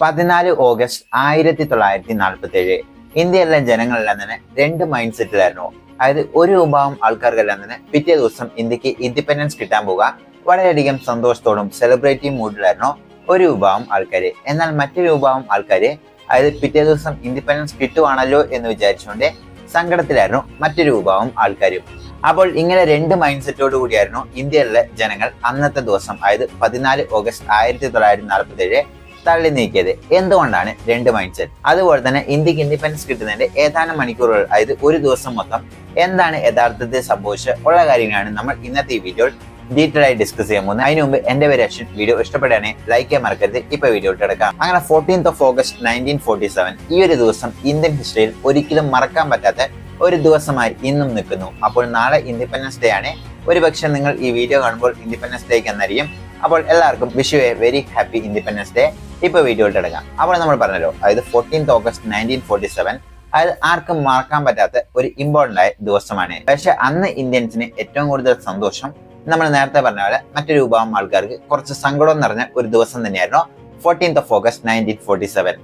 പതിനാല് ഓഗസ്റ്റ് ആയിരത്തി തൊള്ളായിരത്തി നാൽപ്പത്തി ഏഴ് ഇന്ത്യയിലെ ജനങ്ങളെല്ലാം തന്നെ രണ്ട് മൈൻഡ് സെറ്റിലായിരുന്നു അതായത് ഒരു വിഭാഗം ആൾക്കാർക്കെല്ലാം തന്നെ പിറ്റേ ദിവസം ഇന്ത്യയ്ക്ക് ഇൻഡിപെൻഡൻസ് കിട്ടാൻ പോകുക വളരെയധികം സന്തോഷത്തോടും സെലിബ്രേറ്റീവ് മൂഡിലായിരുന്നു ഒരു വിഭാഗം ആൾക്കാർ എന്നാൽ മറ്റൊരു വിഭാഗം ആൾക്കാർ അതായത് പിറ്റേ ദിവസം ഇൻഡിപെൻഡൻസ് കിട്ടുവാണല്ലോ എന്ന് വിചാരിച്ചുകൊണ്ട് സങ്കടത്തിലായിരുന്നു മറ്റൊരു വിഭാഗം ആൾക്കാരും. അപ്പോൾ ഇങ്ങനെ രണ്ട് മൈൻഡ് സെറ്റോടു കൂടിയായിരുന്നു ഇന്ത്യയിലെ ജനങ്ങൾ അന്നത്തെ ദിവസം അതായത് പതിനാല് ഓഗസ്റ്റ് ആയിരത്തി തൊള്ളായിരത്തി നാൽപ്പത്തി ഏഴ് തള്ളി നീക്കിയത് എന്തുകൊണ്ടാണ് രണ്ട് മൈൻഡ് സെറ്റ് അതുപോലെ തന്നെ ഇന്ത്യയ്ക്ക് ഇൻഡിപെൻഡൻസ് കിട്ടുന്നതിന്റെ ഏതാനും മണിക്കൂറുകൾ അതായത് ഒരു ദിവസം മൊത്തം എന്താണ് യഥാർത്ഥത്തിൽ സംഭവിച്ചത് ഉള്ള കാര്യങ്ങളാണ് നമ്മൾ ഇന്നത്തെ ഈ വീഡിയോയിൽ ഡീറ്റെയിൽ ആയി ഡിസ്കസ് ചെയ്യാൻ പോകുന്നത്. അതിന് മുമ്പ് എന്റെ പേര് അശ്വിൻ. വീഡിയോ ഇഷ്ടപ്പെടുകയാണെങ്കിൽ ലൈക്ക് ചെയ്യാൻ മറക്കരുത്. ഇപ്പൊ വീഡിയോ ഇട്ടെടുക്കാം അങ്ങനെ fourteenth of August nineteen forty seven ഈ ഒരു ദിവസം ഇന്ത്യൻ ഹിസ്റ്ററിയിൽ ഒരിക്കലും മറക്കാൻ പറ്റാത്ത ഒരു ദിവസമായി ഇന്നും നിൽക്കുന്നു. അപ്പോൾ നാളെ ഇൻഡിപെൻഡൻസ് ഡേ ആണ്. ഒരുപക്ഷെ നിങ്ങൾ ഈ വീഡിയോ കാണുമ്പോൾ ഇൻഡിപെൻഡൻസ് ഡേക്ക് എന്നറിയും. അപ്പോൾ എല്ലാവർക്കും wish you a very happy independence day ഇപ്പൊ വീഡിയോയിൽ ഇടങ്ങാം അപ്പോൾ നമ്മൾ പറഞ്ഞല്ലോ അതായത് fourteenth August nineteen forty seven അത് ആർക്കും മറക്കാൻ പറ്റാത്ത ഒരു ഇമ്പോർട്ടന്റ് ആയ ദിവസമാണ്. പക്ഷെ അന്ന് ഇന്ത്യൻസിന് ഏറ്റവും കൂടുതൽ സന്തോഷം നമ്മൾ നേരത്തെ പറഞ്ഞ പോലെ മറ്റൊരു വിഭാഗം ആൾക്കാർക്ക് കുറച്ച് സങ്കടം നിറഞ്ഞ ഒരു ദിവസം തന്നെയായിരുന്നു fourteenth of August nineteen forty seven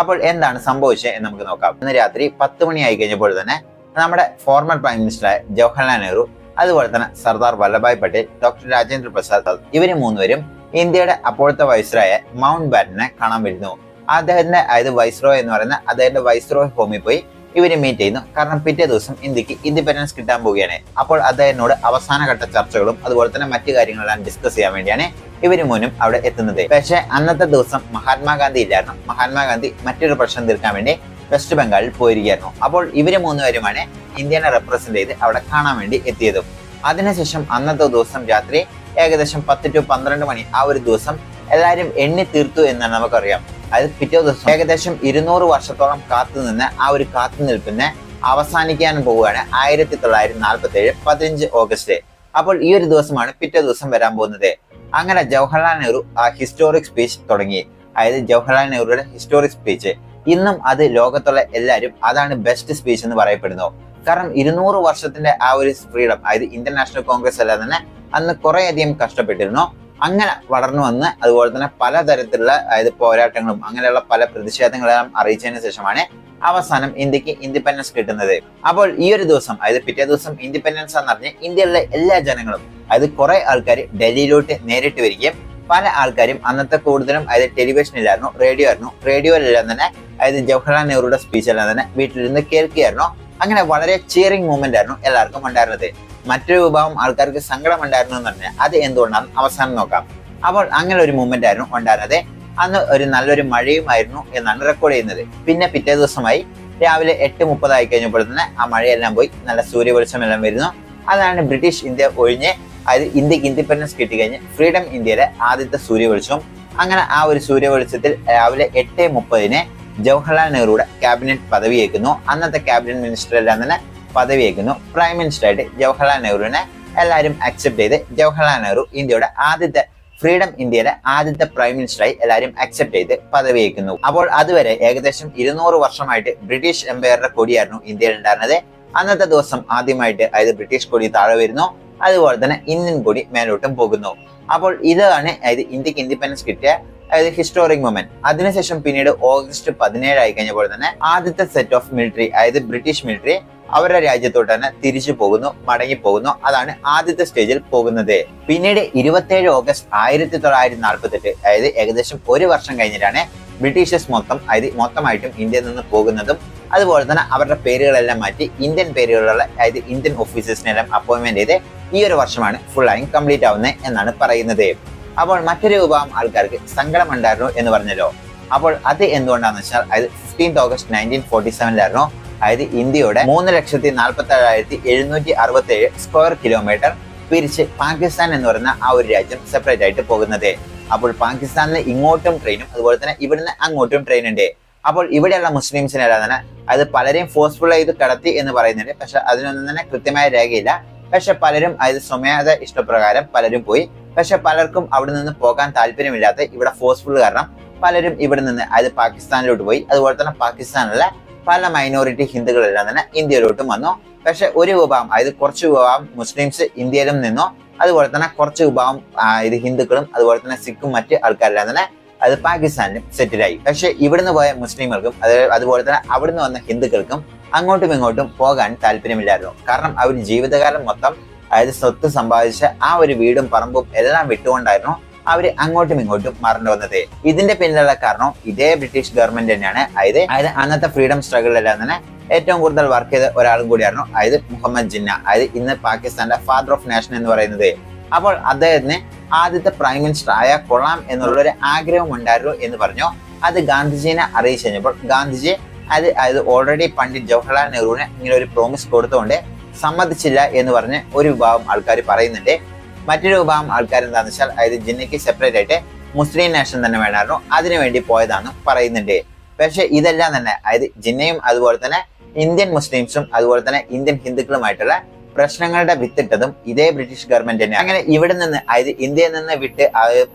അപ്പോൾ എന്താണ് സംഭവിച്ചത് എന്ന് നമുക്ക് നോക്കാം. ഇന്ന് രാത്രി പത്ത് മണി ആയി കഴിഞ്ഞപ്പോൾ തന്നെ നമ്മുടെ ഫോർമർ പ്രൈം മിനിസ്റ്ററായ ജവഹർലാൽ നെഹ്റു അതുപോലെ തന്നെ സർദാർ വല്ലഭായ് പട്ടേൽ ഡോക്ടർ രാജേന്ദ്ര പ്രസാദ് ഇവർ മൂന്നുപേരും ഇന്ത്യയുടെ അപ്പോഴത്തെ വൈസ്രോയെ മൗണ്ട് ബാറ്റനെ കാണാൻ വരുന്നു. അദ്ദേഹത്തിന്റെ അതായത് വൈസ്രോ എന്ന് പറയുന്ന അദ്ദേഹത്തിന്റെ വൈസ്രോ ഹോമിൽ പോയി ഇവർ മീറ്റ് ചെയ്യുന്നു. കാരണം പിറ്റേ ദിവസം ഇന്ത്യയ്ക്ക് ഇൻഡിപെൻഡൻസ് കിട്ടാൻ പോവുകയാണ്. അപ്പോൾ അദ്ദേഹത്തിനോട് അവസാനഘട്ട ചർച്ചകളും അതുപോലെ തന്നെ മറ്റു കാര്യങ്ങളെല്ലാം ഡിസ്കസ് ചെയ്യാൻ വേണ്ടിയാണ് ഇവർ മുന്നും അവിടെ എത്തുന്നത്. പക്ഷേ അന്നത്തെ ദിവസം മഹാത്മാഗാന്ധി ഇല്ലായിരുന്നു. മഹാത്മാഗാന്ധി മറ്റൊരു പ്രശ്നം തീർക്കാൻ വേണ്ടി വെസ്റ്റ് ബംഗാളിൽ പോയിരിക്കുകയായിരുന്നു. അപ്പോൾ ഇവർ മൂന്നുപേരുമാണ് ഇന്ത്യനെ റെപ്രസെന്റ് ചെയ്ത് അവിടെ കാണാൻ വേണ്ടി എത്തിയതും. അതിനുശേഷം അന്നത്തെ ദിവസം രാത്രി ഏകദേശം പത്ത് ടു പന്ത്രണ്ട് മണി ആ ഒരു ദിവസം എല്ലാവരും എണ്ണി തീർത്തു എന്നാണ് നമുക്കറിയാം. അതായത് പിറ്റേ ദിവസം ഏകദേശം ഇരുന്നൂറ് വർഷത്തോളം കാത്തു നിന്ന് ആ ഒരു കാത്തുനിൽപ്പിനെ അവസാനിക്കാൻ പോവുകയാണ് ആയിരത്തി തൊള്ളായിരത്തി നാൽപ്പത്തി ഏഴ് പതിനഞ്ച് ഓഗസ്റ്റ്. അപ്പോൾ ഈ ഒരു ദിവസമാണ് പിറ്റേ ദിവസം വരാൻ പോകുന്നത്. അങ്ങനെ ജവഹർലാൽ നെഹ്റു ആ ഹിസ്റ്റോറിക് സ്പീച്ച് തുടങ്ങി. അതായത് ജവഹർലാൽ നെഹ്റുയുടെ ഹിസ്റ്റോറിക് സ്പീച്ച് ഇന്നും അത് ലോകത്തുള്ള എല്ലാവരും അതാണ് ബെസ്റ്റ് സ്പീച്ച് എന്ന് പറയപ്പെടുന്നു. കാരണം ഇരുന്നൂറ് വർഷത്തിന്റെ ആ ഒരു ഫ്രീഡം അതായത് ഇന്ത്യൻ നാഷണൽ കോൺഗ്രസ് അല്ലാതെ തന്നെ അന്ന് കുറെ അധികം കഷ്ടപ്പെട്ടിരുന്നു. അങ്ങനെ വളർന്നു വന്ന് അതുപോലെ തന്നെ പലതരത്തിലുള്ള അതായത് പോരാട്ടങ്ങളും അങ്ങനെയുള്ള പല പ്രതിഷേധങ്ങളെല്ലാം അറിയിച്ചതിന് ശേഷമാണ് അവസാനം ഇന്ത്യയ്ക്ക് ഇൻഡിപെൻഡൻസ് കിട്ടുന്നത്. അപ്പോൾ ഈ ഒരു ദിവസം അതായത് പിറ്റേ ദിവസം ഇൻഡിപെൻഡൻസ് എന്ന് പറഞ്ഞ് ഇന്ത്യയിലെ എല്ലാ ജനങ്ങളും അതായത് കുറെ ആൾക്കാർ ഡൽഹിയിലോട്ട് നേരിട്ട് വരികയും പല ആൾക്കാരും അന്നത്തെ കൂടുതലും അതായത് ടെലിവിഷനിലായിരുന്നു റേഡിയോ ആയിരുന്നു. റേഡിയോയിലെല്ലാം തന്നെ അതായത് ജവഹർലാൽ നെഹ്റുയുടെ സ്പീച്ചെല്ലാം തന്നെ വീട്ടിലിരുന്ന് കേൾക്കുകയായിരുന്നു. അങ്ങനെ വളരെ ചിയറിംഗ് മൂവ്മെന്റ് ആയിരുന്നു എല്ലാവർക്കും ഉണ്ടായിരുന്നത്. മറ്റൊരു വിഭാഗം ആൾക്കാർക്ക് സങ്കടം ഉണ്ടായിരുന്നു എന്ന് പറഞ്ഞാൽ അത് എന്തുകൊണ്ടാണ് അവസാനം നോക്കാം. അപ്പോൾ അങ്ങനെ ഒരു മൂവ്മെന്റ് ആയിരുന്നു ഉണ്ടായിരുന്നത്. അന്ന് ഒരു നല്ലൊരു മഴയുമായിരുന്നു എന്നാണ് റെക്കോർഡ് ചെയ്യുന്നത്. പിന്നെ പിറ്റേ ദിവസമായി രാവിലെ എട്ട് മുപ്പതായി കഴിഞ്ഞപ്പോൾ തന്നെ ആ മഴയെല്ലാം പോയി. നല്ല സൂര്യവെളിച്ചം എല്ലാം വരുന്നു. അതാണ് ബ്രിട്ടീഷ് ഇന്ത്യ ഒഴിഞ്ഞ് അതായത് ഇന്ത്യയ്ക്ക് ഇൻഡിപെൻഡൻസ് കിട്ടിക്കഴിഞ്ഞ് ഫ്രീഡം ഇന്ത്യയിലെ ആദ്യത്തെ സൂര്യവെളിച്ചവും. അങ്ങനെ ആ ഒരു സൂര്യവെളിച്ചത്തിൽ രാവിലെ എട്ട് മുപ്പതിന് ജവഹർലാൽ നെഹ്റുവിടെ ക്യാബിനറ്റ് പദവിയേക്കുന്നു അന്നത്തെ ക്യാബിനറ്റ് മിനിസ്റ്റർ എല്ലാം തന്നെ പദവിയേക്കുന്നു പ്രൈം മിനിസ്റ്റർ ആയിട്ട് ജവഹർലാൽ നെഹ്റുവിനെ എല്ലാവരും അക്സെപ്റ്റ് ചെയ്ത് ജവഹർലാൽ നെഹ്റു ഇന്ത്യയുടെ ആദ്യത്തെ ഫ്രീഡം ഇന്ത്യയിലെ ആദ്യത്തെ പ്രൈം മിനിസ്റ്ററായി എല്ലാവരും അക്സെപ്റ്റ് ചെയ്ത് പദവിയേക്കുന്നു അപ്പോൾ അതുവരെ ഏകദേശം ഇരുന്നൂറ് വർഷമായിട്ട് ബ്രിട്ടീഷ് എംപയറുടെ കൊടിയായിരുന്നു ഇന്ത്യയിൽ ഉണ്ടായിരുന്നത്. അന്നത്തെ ദിവസം ആദ്യമായിട്ട് അതായത് ബ്രിട്ടീഷ് കൊടി താഴെ വരുന്നു. അതുപോലെ തന്നെ ഇന്ത്യൻ കൊടി മേലോട്ടും പോകുന്നു. അപ്പോൾ ഇതാണ് അതായത് ഇന്ത്യയ്ക്ക് ഇൻഡിപെൻഡൻസ് കിട്ടിയ അതായത് ഹിസ്റ്റോറിക് മൊമെന്റ് അതിനുശേഷം പിന്നീട് ഓഗസ്റ്റ് പതിനേഴ് ആയി കഴിഞ്ഞപ്പോൾ തന്നെ ആദ്യത്തെ സെറ്റ് ഓഫ് മിലിറ്ററി അതായത് ബ്രിട്ടീഷ് മിലിറ്ററി അവരുടെ രാജ്യത്തോട്ട് തന്നെ തിരിച്ചു പോകുന്നു മടങ്ങി പോകുന്നു. അതാണ് ആദ്യത്തെ സ്റ്റേജിൽ പോകുന്നത്. പിന്നീട് ഇരുപത്തിയേഴ് ഓഗസ്റ്റ് ആയിരത്തി തൊള്ളായിരത്തി നാൽപ്പത്തി എട്ട് അതായത് ഏകദേശം ഒരു വർഷം കഴിഞ്ഞിട്ടാണ് ബ്രിട്ടീഷേഴ്സ് മൊത്തം അതായത് മൊത്തമായിട്ടും ഇന്ത്യയിൽ നിന്ന് പോകുന്നതും അതുപോലെ തന്നെ അവരുടെ പേരുകളെല്ലാം മാറ്റി ഇന്ത്യൻ പേരുകളുള്ള അതായത് ഇന്ത്യൻ ഓഫീസേഴ്സിനെല്ലാം അപ്പോയിന്റ്മെന്റ് ചെയ്ത് ഈ ഒരു വർഷമാണ് ഫുൾ ആയും കംപ്ലീറ്റ് ആവുന്നത് എന്നാണ് പറയുന്നത്. അപ്പോൾ മറ്റൊരു വിഭാഗം ആൾക്കാർക്ക് സങ്കടം ഉണ്ടായിരുന്നു എന്ന് പറഞ്ഞല്ലോ. അപ്പോൾ അത് എന്തുകൊണ്ടാണെന്ന് വെച്ചാൽ അതായത് ഫിഫ്റ്റീൻത് ഓഗസ്റ്റ് നയന്റീൻ ഫോർട്ടി സെവനിലായിരുന്നു അതായത് ഇന്ത്യയുടെ മൂന്ന് ലക്ഷത്തി നാൽപ്പത്തി ഏഴായിരത്തി എഴുന്നൂറ്റി അറുപത്തി ഏഴ് സ്ക്വയർ കിലോമീറ്റർ പിരിച്ച് പാകിസ്ഥാൻ എന്ന് പറയുന്ന ആ ഒരു രാജ്യം സെപ്പറേറ്റ് ആയിട്ട് പോകുന്നത്. അപ്പോൾ പാകിസ്ഥാനിൽ ഇങ്ങോട്ടും ട്രെയിനും അതുപോലെ തന്നെ ഇവിടുന്ന് അങ്ങോട്ടും ട്രെയിൻ ഉണ്ട്. അപ്പോൾ ഇവിടെയുള്ള മുസ്ലിംസിനെ തന്നെ അത് പലരെയും ഫോഴ്സ്ഫുൾ ചെയ്ത് കടത്തി എന്ന് പറയുന്നുണ്ട്. പക്ഷെ അതിനൊന്നും തന്നെ കൃത്യമായ രേഖയില്ല. പക്ഷെ പലരും അതായത് സ്വമേധ ഇഷ്ടപ്രകാരം പലരും പോയി. പക്ഷെ പലർക്കും അവിടെ നിന്ന് പോകാൻ താല്പര്യമില്ലാത്ത ഇവിടെ ഫോഴ്സ്ഫുൾ കാരണം പലരും ഇവിടെ നിന്ന് അതായത് പാകിസ്ഥാനിലോട്ട് പോയി. അതുപോലെ തന്നെ പാകിസ്ഥാനിലെ പല മൈനോറിറ്റി ഹിന്ദുക്കളെല്ലാം തന്നെ ഇന്ത്യയിലോട്ടും വന്നു. പക്ഷെ ഒരു വിഭാഗം അതായത് കുറച്ച് വിഭാഗം മുസ്ലിംസ് ഇന്ത്യയിലും നിന്നു. അതുപോലെ തന്നെ കുറച്ച് വിഭാഗം ഇത് ഹിന്ദുക്കളും അതുപോലെ തന്നെ സിഖും മറ്റ് ആൾക്കാരെല്ലാം തന്നെ അത് പാകിസ്ഥാനിലും സെറ്റിലായി പക്ഷെ ഇവിടുന്ന് പോയ മുസ്ലിങ്ങൾക്കും അത് അതുപോലെ തന്നെ അവിടുന്ന് വന്ന ഹിന്ദുക്കൾക്കും അങ്ങോട്ടും ഇങ്ങോട്ടും പോകാൻ താല്പര്യമില്ലായിരുന്നു. കാരണം അവർ ജീവിതകാലം മൊത്തം അതായത് സ്വത്ത് സമ്പാദിച്ച ആ ഒരു വീടും പറമ്പും എല്ലാം വിട്ടുകൊണ്ടായിരുന്നു അവർ അങ്ങോട്ടും ഇങ്ങോട്ടും മറന്നു വന്നത്. ഇതിന്റെ പിന്നിലുള്ള കാരണം ഇതേ ബ്രിട്ടീഷ് ഗവൺമെന്റ് തന്നെയാണ്. അതായത് അതായത് അന്നത്തെ ഫ്രീഡം സ്ട്രഗിളിലെല്ലാം തന്നെ ഏറ്റവും കൂടുതൽ വർക്ക് ചെയ്ത ഒരാളും കൂടിയായിരുന്നു അതായത് മുഹമ്മദ് ജിന്ന. അതായത് ഇന്ന് പാകിസ്ഥാന്റെ ഫാദർ ഓഫ് നാഷൻ എന്ന് പറയുന്നത്. അപ്പോൾ അദ്ദേഹത്തിന് ആദ്യത്തെ പ്രൈം മിനിസ്റ്റർ ആയ കൊള്ളാം എന്നുള്ള ഒരു ആഗ്രഹം ഉണ്ടായിരുന്നു എന്ന് പറഞ്ഞു. അത് ഗാന്ധിജിനെ അറിയിച്ചു കഴിഞ്ഞപ്പോൾ ഗാന്ധിജി അത് അത് ഓൾറെഡി പണ്ഡിറ്റ് ജവഹർലാൽ നെഹ്റുവിന് ഇങ്ങനെ ഒരു പ്രോമിസ് കൊടുത്തുകൊണ്ട് സമ്മതിച്ചില്ല എന്ന് പറഞ്ഞ് ഒരു വിഭാഗം ആൾക്കാർ പറയുന്നുണ്ട്. മറ്റൊരു വിഭാഗം ആൾക്കാർ എന്താണെന്ന് വെച്ചാൽ അതായത് ജിന്നയ്ക്ക് സെപ്പറേറ്റ് ആയിട്ട് മുസ്ലിം നാഷൻ തന്നെ വേണമായിരുന്നു. അതിനുവേണ്ടി പോയതാണെന്ന് പറയുന്നുണ്ട്. പക്ഷെ ഇതെല്ലാം തന്നെ അതായത് ജിന്നയും അതുപോലെ തന്നെ ഇന്ത്യൻ മുസ്ലിംസും അതുപോലെ തന്നെ ഇന്ത്യൻ ഹിന്ദുക്കളുമായിട്ടുള്ള പ്രശ്നങ്ങളുടെ വിത്തിട്ടതും ഇതേ ബ്രിട്ടീഷ് ഗവൺമെന്റ് തന്നെ അങ്ങനെ ഇവിടെ നിന്ന് അതായത് ഇന്ത്യയിൽ നിന്ന് വിട്ട്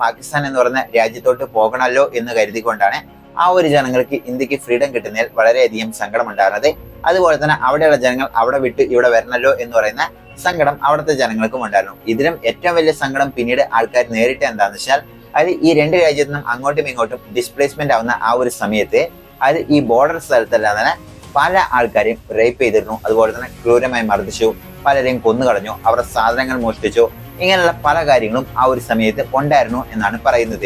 പാകിസ്ഥാൻ എന്ന് പറയുന്ന രാജ്യത്തോട്ട് പോകണമല്ലോ എന്ന് കരുതിക്കൊണ്ടാണ് ആ ഒരു ജനങ്ങൾക്ക് ഇന്ത്യയ്ക്ക് ഫ്രീഡം കിട്ടുന്നതിൽ വളരെയധികം സങ്കടം ഉണ്ടാകുന്നത് അതുപോലെ തന്നെ അവിടെയുള്ള ജനങ്ങൾ അവിടെ വിട്ട് ഇവിടെ വരണല്ലോ എന്ന് പറയുന്ന സങ്കടം അവിടുത്തെ ജനങ്ങൾക്കും ഉണ്ടായിരുന്നു. ഇതിലും ഏറ്റവും വലിയ സങ്കടം പിന്നീട് ആൾക്കാർ നേരിട്ട് എന്താണെന്ന് വെച്ചാൽ അത് ഈ രണ്ട് രാജ്യത്തു നിന്നും അങ്ങോട്ടും ഇങ്ങോട്ടും ഡിസ്പ്ലേസ്മെന്റ് ആവുന്ന ആ ഒരു സമയത്ത് അത് ഈ ബോർഡർ സ്ഥലത്തെല്ലാം തന്നെ പല ആൾക്കാരെയും റേപ്പ് ചെയ്തിരുന്നു. അതുപോലെ തന്നെ ക്രൂരമായി മർദ്ദിച്ചു പലരെയും കൊന്നുകളഞ്ഞു അവരുടെ സാധനങ്ങൾ മോഷ്ടിച്ചു ഇങ്ങനെയുള്ള പല കാര്യങ്ങളും ആ ഒരു സമയത്ത് ഉണ്ടായിരുന്നു എന്നാണ് പറയുന്നത്.